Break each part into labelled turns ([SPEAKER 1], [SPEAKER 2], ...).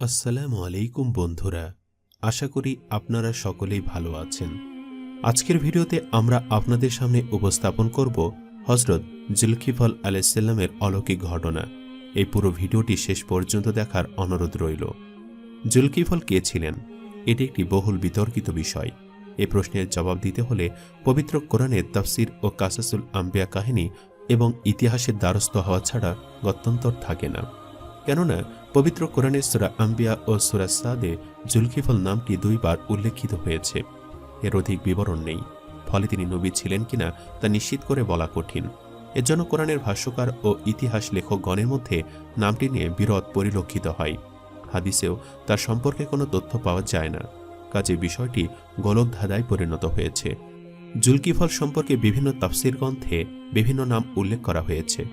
[SPEAKER 1] আসসালামু আলাইকুম বন্ধুরা, আশা করি আপনারা সকলেই ভালো আছেন। আজকের ভিডিওতে আমরা আপনাদের সামনে উপস্থাপন করব হজরত জুলকিফল আলাইসাল্লামের অলৌকিক ঘটনা। এই পুরো ভিডিওটি শেষ পর্যন্ত দেখার অনুরোধ রইল। জুলকিফল কে ছিলেন? এটি একটি বহুল বিতর্কিত বিষয়। এ প্রশ্নের জবাব দিতে হলে পবিত্র কোরআনের তাফসির ও কাসাসুল আম্বিয়া কাহিনী এবং ইতিহাসের দ্বারস্থ হওয়া ছাড়া গত্যন্তর থাকে না। কেননা পবিত্র কোরআনের সুরা আম্বিয়া ও সুরা সাদে জুলকিফল নামটি দুইবার উল্লেখিত হয়েছে। এর অধিক বিবরণ নেই। ফলে তিনি নবী ছিলেন কিনা তা নিশ্চিত করে বলা কঠিন। এর জন্য কোরআনের ভাষ্যকার ও ইতিহাস লেখকগণের মধ্যে নামটি নিয়ে বিরোধ পরিলক্ষিত হয়। হাদিসেও তার সম্পর্কে কোনো তথ্য পাওয়া যায় না। কাজে বিষয়টি গোলকধাঁধায় পরিণত হয়েছে। জুলকিফল সম্পর্কে বিভিন্ন তাফসির গ্রন্থে বিভিন্ন নাম উল্লেখ করা হয়েছে।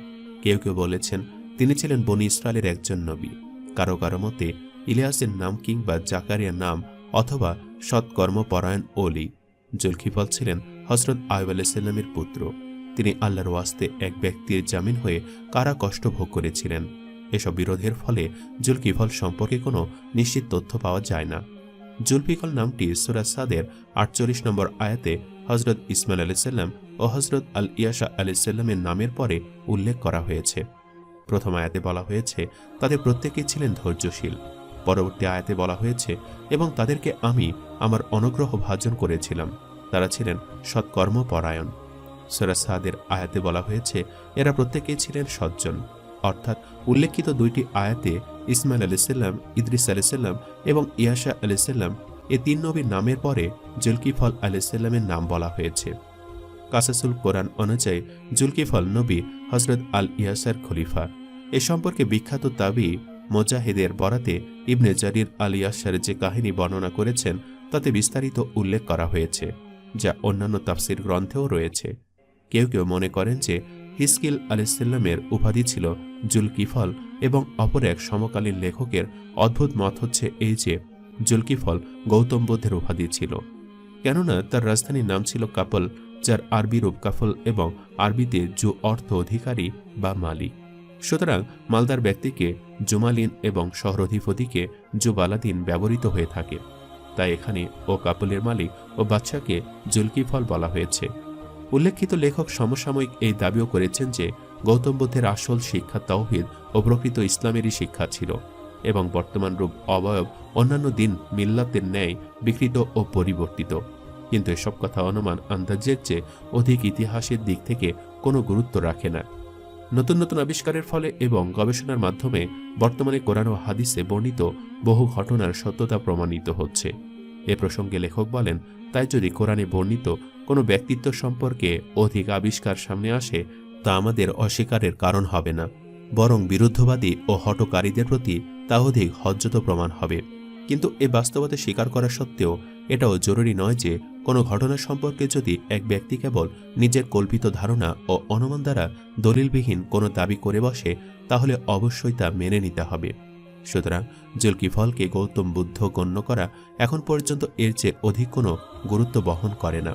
[SPEAKER 1] কেউ কেউ বলেছেন, তিনি ছিলেন বনি ইসরায়েলের একজন নবী। কারও কারও মতে ইলিয়াসের নাম কিংবা জাকারিয়ার নাম অথবা সৎকর্মপরায়ণ ওলি। জুলকিফল ছিলেন হজরত আয়ব আলাইসাল্লামের পুত্র। তিনি আল্লাহর ওয়াস্তে এক ব্যক্তির জামিন হয়ে কারা কষ্ট ভোগ করেছিলেন। এসব বিরোধের ফলে জুলকিফল সম্পর্কে কোনো নিশ্চিত তথ্য পাওয়া যায় না। জুলফিকল নামটি সুরা সাদের আটচল্লিশ নম্বর আয়াতে হজরত ইসমাইল আলাইসাল্লাম ও হজরত আল ইয়াশা আলাইসাল্লামের নামের পরে উল্লেখ করা হয়েছে। প্রথম আয়াতে বলা হয়েছে, তাদের প্রত্যেকেই ছিলেন ধৈর্যশীল। পরবর্তী আয়াতে বলা হয়েছে, এবং তাদেরকে আমি আমার অনুগ্রহ ভাজন করেছিলাম। তারা ছিলেন সৎকর্মপরায়ণ। সুরা সাদের আয়াতে বলা হয়েছে, এরা প্রত্যেকেই ছিলেন সজ্জন। অর্থাৎ উল্লেখিত দুইটি আয়াতে ইসমাইল আলাইসাল্লাম ইদ্রিস আলাইসাল্লাম এবং ইয়াশা আলাইসাল্লাম এ তিন নবীর নামের পরে জুলকিফল আলাইসাল্লামের নাম বলা হয়েছে। কাসাসুল কোরআন অনুযায়ী জুলকিফল নবী হজরত আল ইয়াসার খলিফা। এ সম্পর্কে বিখ্যাত তাবি মোজাহিদের বরাতে ইবনে জারির আল ইয়াসার যে কাহিনী বর্ণনা করেছেন, তাতে বিস্তারিত উল্লেখ করা হয়েছে, যা অন্যান্য তাফসির গ্রন্থেও রয়েছে। কেউ কেউ মনে করেন যে হিসকিল আলাইসাল্লামের উপাধি ছিল জুলকিফল এবং অপর এক সমকালীন লেখকের অদ্ভুত মত হচ্ছে এই যে জুলকিফল গৌতম বুদ্ধের উপাধি ছিল। কেননা তার রাজধানীর নাম ছিল কাপল যার আরবি রূপ কাফল এবং আরবিতে জু অর্থ অধিকারী বা মালিক। সুতরাং মালদার ব্যক্তিকে জুমালিন এবং শহরাধিপতিকে জুবালাদিন ব্যবহৃত হয়ে থাকে। তাই এখানে ও কাপলের মালিক ও বাচ্চাকে জুলকিফল বলা হয়েছে। উল্লেখিত লেখক সমসাময়িক এই দাবিও করেছেন যে গৌতম বুদ্ধের আসল শিক্ষা তৌহিদ ও প্রকৃত ইসলামেরই শিক্ষা ছিল এবং বর্তমান রূপ অবয়ব অন্যান্য দিন মিল্লাতের ন্যায় বিকৃত ও পরিবর্তিত। কিন্তু এসব কথা অনুমান আন্দাজের চেয়ে অধিক ইতিহাসের দিক থেকে কোনো গুরুত্ব রাখে না। নতুন নতুন আবিষ্কারের ফলে এবং গবেষণার মাধ্যমে বর্তমানে কোরআন ও হাদিসে বর্ণিত বহু ঘটনার সত্যতা প্রমাণিত হচ্ছে। এ প্রসঙ্গে লেখক বলেন, তাই যদি কোরআনে বর্ণিত কোনো ব্যক্তিত্ব সম্পর্কে অধিক আবিষ্কার সামনে আসে, তা আমাদের অস্বীকারের কারণ হবে না। বরং বিরুদ্ধবাদী ও হটকারীদের প্রতি তা অধিক হজ্জত প্রমাণ হবে। কিন্তু এ বাস্তবতা স্বীকার করা সত্ত্বেও এটাও জরুরি নয় যে কোনো ঘটনা সম্পর্কে যদি এক ব্যক্তি কেবল নিজের কল্পিত ধারণা ও অনুমান দ্বারা দলিলবিহীন কোনো দাবি করে বসে, তাহলে অবশ্যই তা মেনে নিতে হবে। সুতরাং জুলকিফলকে গৌতম বুদ্ধ গণ্য করা এখন পর্যন্ত এর চেয়ে অধিক কোনো গুরুত্ব বহন করে না।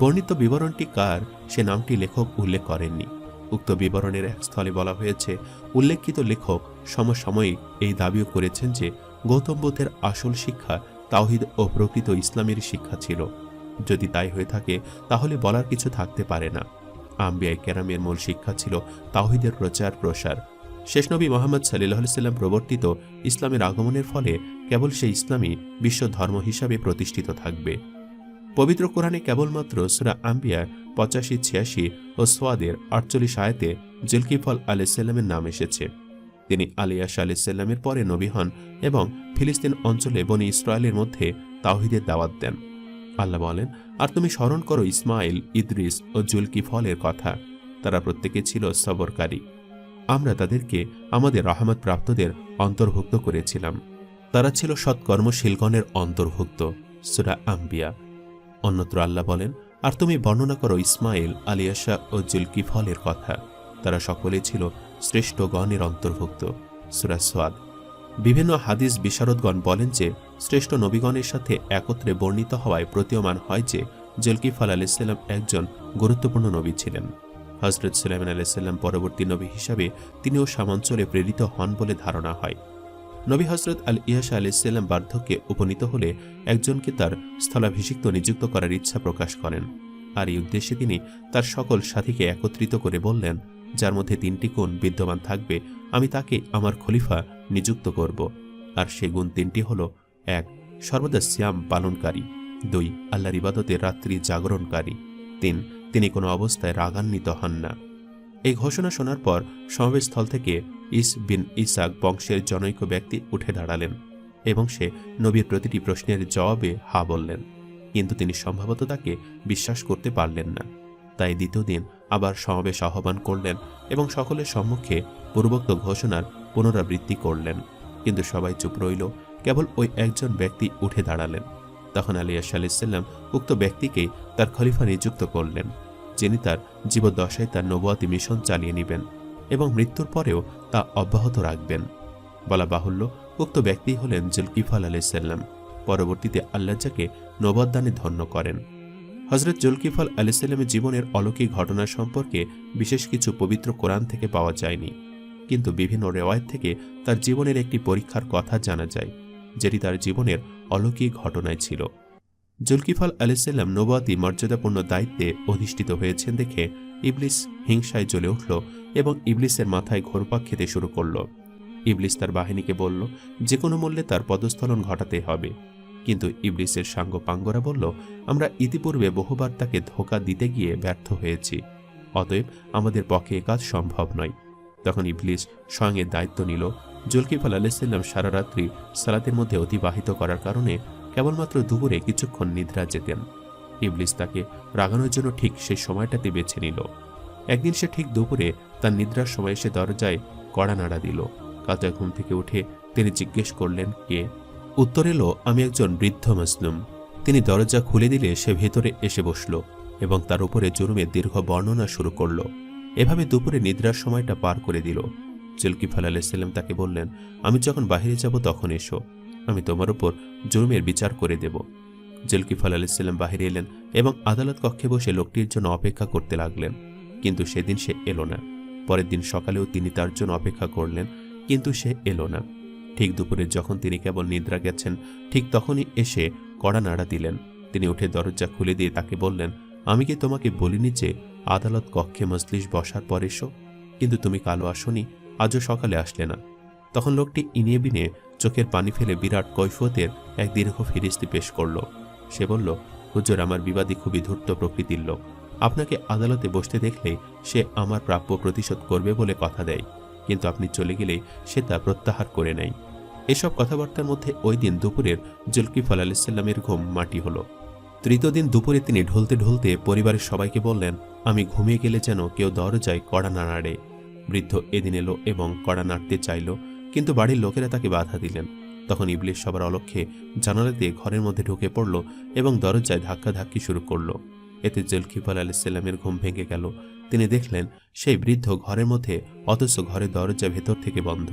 [SPEAKER 1] বর্ণিত বিবরণটি কার, সে নামটি লেখক উল্লেখ করেননি। উক্ত বিবরণের এক স্থলে বলা হয়েছে, উল্লেখিত লেখক সমসাময়িক এই দাবিও করেছেন যে গৌতম বুদ্ধের আসল শিক্ষা তাওহিদ ও প্রকৃত ইসলামের শিক্ষা ছিল। যদি তাই হয়ে থাকে, তাহলে বলার কিছু থাকতে পারে না। আম্বিয়াই কেরামের মূল শিক্ষা ছিল তাওহিদের প্রচার প্রসার। শেষ নবী মোহাম্মদ সাল্লাহ সাল্লাম প্রবর্তিত ইসলামের আগমনের ফলে কেবল সেই ইসলামই বিশ্ব ধর্ম হিসাবে প্রতিষ্ঠিত থাকবে। পবিত্র কোরআনে কেবলমাত্র সুরা আম্বিয়ার পঁচাশি, ছিয়াশি ও সোয়াদের আটচল্লিশ আয়তে জুলকিফল আলাইসাল্লামের নাম এসেছে। তিনি আলিয়াস আলাইসাল্লামের পরে নবী হন এবং ফিলিস্তিন অঞ্চলে বনি ইসরায়েলের মধ্যে তাওহিদের দাওয়াত দেন। আল্লাহ বলেন, আর তুমি স্মরণ করো ইসমাইল ইদ্রিস ও জুলকি জুলকিফলের কথা। তারা প্রত্যেকে ছিল সবরকারী। আমরা তাদেরকে আমাদের রহমত প্রাপ্তদের অন্তর্ভুক্ত করেছিলাম। তারা ছিল সৎকর্মশীলগণের অন্তর্ভুক্ত। সুরা আম্বিয়া। অন্যত্র আল্লাহ বলেন, আর তুমি বর্ণনা করো ইসমাইল আলিয়াশা ও জুলকিফলের কথা। তারা সকলে ছিল শ্রেষ্ঠ গণের অন্তর্ভুক্ত। সুরা সোয়াদ বিভিন্ন হাদিস বিশারদগণ বলেন যে, শ্রেষ্ঠ নবীগণের সাথে একত্রে বর্ণিত হওয়ায় প্রতীয়মান হয় যে, জলকিফল আলাইসাল্লাম একজন গুরুত্বপূর্ণ নবী ছিলেন। হজরত সুলাইমান আলাইসাল্লাম পরবর্তী নবী হিসাবে তিনিও সামাঞ্চলে প্রেরিত হন বলে ধারণা হয়। নবী হজরত আল ইয়াসা আলাইসাল্লাম বার্ধক্যে উপনীত হলে একজনকে তার স্থলাভিষিক্ত নিযুক্ত করার ইচ্ছা প্রকাশ করেন। আর এই উদ্দেশ্যে তিনি তার সকল সাথীকে একত্রিত করে বললেন যার মধ্যে তিনটি গুণ বিদ্যমান থাকবে, আমি তাকে আমার খলিফা নিযুক্ত করব। আর সে গুণ তিনটি হল, এক, সর্বদা শ্যাম পালনকারী, দুই, আল্লাহর ইবাদতে রাত্রি জাগরণকারী, তিন, তিনি কোনো অবস্থায় রাগান্বিত হন না। এই ঘোষণা শোনার পর সমাবেশস্থল থেকে ইস বিন ইসাক বংশের জনৈক ব্যক্তি উঠে দাঁড়ালেন এবং সে নবীর প্রতিটি প্রশ্নের জবাবে হা বললেন, কিন্তু তিনি সম্ভবত তাকে বিশ্বাস করতে পারলেন না। তাই দ্বিতীয় দিন আবার সমাবেশ আহ্বান করলেন এবং সকলের সম্মুখে পূর্বোক্ত ঘোষণার পুনরাবৃত্তি করলেন। কিন্তু সবাই চুপ রইল, কেবল ওই একজন ব্যক্তি উঠে দাঁড়ালেন। তখন আলিয়া সাল্লাম উক্ত ব্যক্তিকেই তার খলিফা নিযুক্ত করলেন, যিনি তার জীবদ্দশায় তার নবুয়াতি মিশন চালিয়ে নেবেন এবং মৃত্যুর পরেও তা অব্যাহত রাখবেন। বলা বাহুল্য, উক্ত ব্যক্তি হলেন জুলকিফাল আলাইসাল্লাম পরবর্তীতে আল্লাহজাকে নবদানে ধন্য করেন। হজরত জুলকিফাল আলাইসাল্লামের জীবনের অলৌকিক ঘটনা সম্পর্কে বিশেষ কিছু পবিত্র কোরআন থেকে পাওয়া যায়নি। কিন্তু বিভিন্ন রেওয়ায়ত থেকে তার জীবনের একটি পরীক্ষার কথা জানা যায়, যেটি তার জীবনের অলৌকিক ঘটনায় ছিল। জুলকিফাল আলাইসাল্লাম নবাতি মর্যাদাপূর্ণ দায়িত্বে অধিষ্ঠিত হয়েছেন দেখে ইবলিস হিংসায় জ্বলে উঠল এবং ইবলিসের মাথায় ঘোরপাক খেতে শুরু করল। ইবলিস তার বাহিনীকে বলল, যে কোনো মূল্যে তার পদস্থলন ঘটাতে হবে। কিন্তু ইবলিসের সাঙ্গ পাঙ্গরা বলল, আমরা ইতিপূর্বে বহুবার তাকে ধোকা দিতে গিয়ে ব্যর্থ হয়েছি। অতএব আমাদের পক্ষে এ কাজ সম্ভব নয়। তখন ইবলিস স্বয়ং এর দায়িত্ব নিল জুলকিফাল আলাইসাল্লাম সারা রাত্রি সালাতের মধ্যে অতিবাহিত করার কারণে কেবলমাত্র দুপুরে কিছুক্ষণ নিদ্রা যেতেন। ইবলিস তাকে রাগানোর জন্য ঠিক সেই সময়টাতে বেছে নিল। একদিন সে ঠিক দুপুরে তার নিদ্রার সময় সে দরজায় কড়া নাড়া দিল। কাজা ঘুম থেকে উঠে তিনি জিজ্ঞেস করলেন, কে? উত্তর এলো, আমি একজন বৃদ্ধ মুসলিম। তিনি দরজা খুলে দিলে সে ভেতরে এসে বসল এবং তার উপরে জুরুমের দীর্ঘ বর্ণনা শুরু করল। এভাবে দুপুরে নিদ্রার সময়টা পার করে দিল। জুলকিফাল আলাইসাল্লাম তাকে বললেন, আমি যখন বাহিরে যাব, তখন এসো। আমি তোমার উপর জুলুমের বিচার করে দেব। জুলকিফাল আলাইসাল্লাম বাহিরে এলেন এবং আদালত কক্ষে বসে লোকটির জন্য অপেক্ষা করতে লাগলেন। কিন্তু সেদিন সে এলো না। পরের দিন সকালেও তিনি তার জন্য অপেক্ষা করলেন, কিন্তু সে এলো না। ঠিক দুপুরে যখন তিনি কেবল নিদ্রা গেছেন, ঠিক তখনই এসে কড়া নাড়া দিলেন। তিনি উঠে দরজা খুলে দিয়ে তাকে বললেন, আমি কি তোমাকে বলিনি যে আদালত কক্ষে মজলিস বসার পর এসো? কিন্তু তুমি কালো আসনি, আজও সকালে আসলে না। তখন লোকটি ইনিয়ে বিনে চোখের পানি ফেলে বিরাট কৈফতের এক দীর্ঘ ফিরিস্তি পেশ করল। সে বলল, হুজুর, আমার বিবাদী খুবই ধূর্ত প্রকৃতির লোক। আপনাকে আদালতে বসতে দেখলে সে আমার প্রাপ্য প্রতিশোধ করবে বলে কথা দেয়। কিন্তু আপনি চলে গেলেই সে তা প্রত্যাহার করে নেয়। এসব কথাবার্তার মধ্যে ওই দিন দুপুরের জুলকিফল আলাইসাল্লামের ঘুম মাটি হলো। তৃতীয় দিন দুপুরে তিনি ঢলতে ঢলতে পরিবারের সবাইকে বললেন, আমি ঘুমিয়ে গেলে যেন কেউ দরজায় কড়া না নাড়ে। বৃদ্ধ এদিন এলো এবং কড়া নাড়তে চাইল, কিন্তু বাড়ির লোকেরা তাকে বাধা দিলেন। তখন ইবলিশ সবার অলক্ষ্যে জানালা দিয়ে ঘরের মধ্যে ঢুকে পড়ল এবং দরজায় ধাক্কা ধাক্কি শুরু করল। এতে জুলকিফল আলাইসাল্লামের ঘুম ভেঙে গেল। তিনি দেখলেন, সেই বৃদ্ধ ঘরের মধ্যে, অথচ ঘরের দরজা ভেতর থেকে বন্ধ।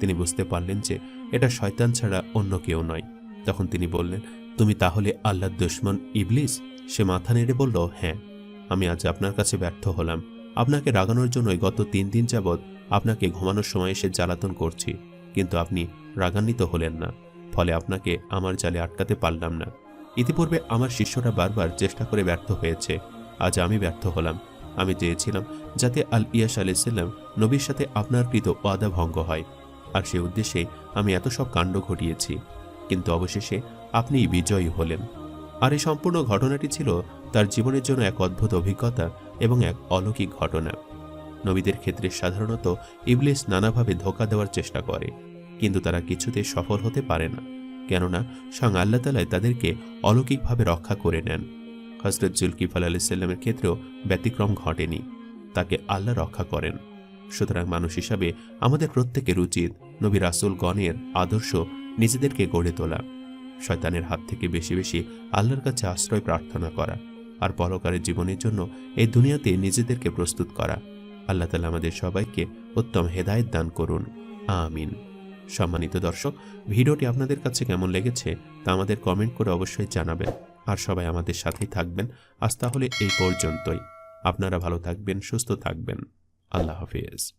[SPEAKER 1] তিনি বুঝতে পারলেন যে এটা শয়তান ছাড়া অন্য কেউ নয়। তখন তিনি বললেন, তুমি তাহলে আল্লাহর দুশ্মন ইবলিস? সে মাথা নেড়ে বলল হ্যাঁ আমি আজ আপনার কাছে ব্যর্থ হলাম। আপনাকে রাগানোর জন্যই গত তিন দিন যাবৎ আপনাকে ঘুমানোর সময় এসে জ্বালাতন করছি, কিন্তু আপনি রাগান্বিত হলেন না। ফলে আপনাকে আমার জালে আটকাতে পারলাম না। ইতিপূর্বে আমার শিষ্যরা বারবার চেষ্টা করে ব্যর্থ হয়েছে। আজ আমি ব্যর্থ হলাম। আমি চেয়েছিলাম যাতে আল ইয়াস আলাইসাল্লাম নবীর সাথে আপনার কৃত ওয়াদা ভঙ্গ হয়। আর সে উদ্দেশ্যে আমি এত সব কাণ্ড ঘটিয়েছি। কিন্তু অবশেষে আপনিই বিজয়ী হলেন। আর এই সম্পূর্ণ ঘটনাটি ছিল তার জীবনের জন্য এক অদ্ভুত অভিজ্ঞতা এবং এক অলৌকিক ঘটনা। নবীদের ক্ষেত্রে সাধারণত ইবলিস নানাভাবে ধোকা দেওয়ার চেষ্টা করে, কিন্তু তারা কিছুতে সফল হতে পারে না, কেননা স্বয়ং আল্লাহ তালায় তাদেরকে অলৌকিকভাবে রক্ষা করে নেন। হজরত জুলকিফাল আলাইসাল্লামের ক্ষেত্রেও ব্যতিক্রম ঘটেনি, তাকে আল্লাহ রক্ষা করেন। সুতরাং মানুষ হিসাবে আমাদের প্রত্যেকের উচিত নবী রাসুল গণের আদর্শ নিজেদেরকে গড়ে তোলা, শয়তানের হাত থেকে বেশি বেশি আল্লাহর কাছে আশ্রয় প্রার্থনা করা আর পরকারের জীবনের জন্য এই দুনিয়াতে নিজেদেরকে প্রস্তুত করা। আল্লাহ তালা আমাদের সবাইকে উত্তম হেদায়ত দান করুন। আমিন। সম্মানিত দর্শক, ভিডিওটি আপনাদের কাছে কেমন লেগেছে তা আমাদের কমেন্ট করে অবশ্যই জানাবেন। আর সবাই আমাদের সাথেই থাকবেন। আজ তাহলে এই পর্যন্তই। আপনারা ভালো থাকবেন, সুস্থ থাকবেন। আল্লাহ হাফিজ।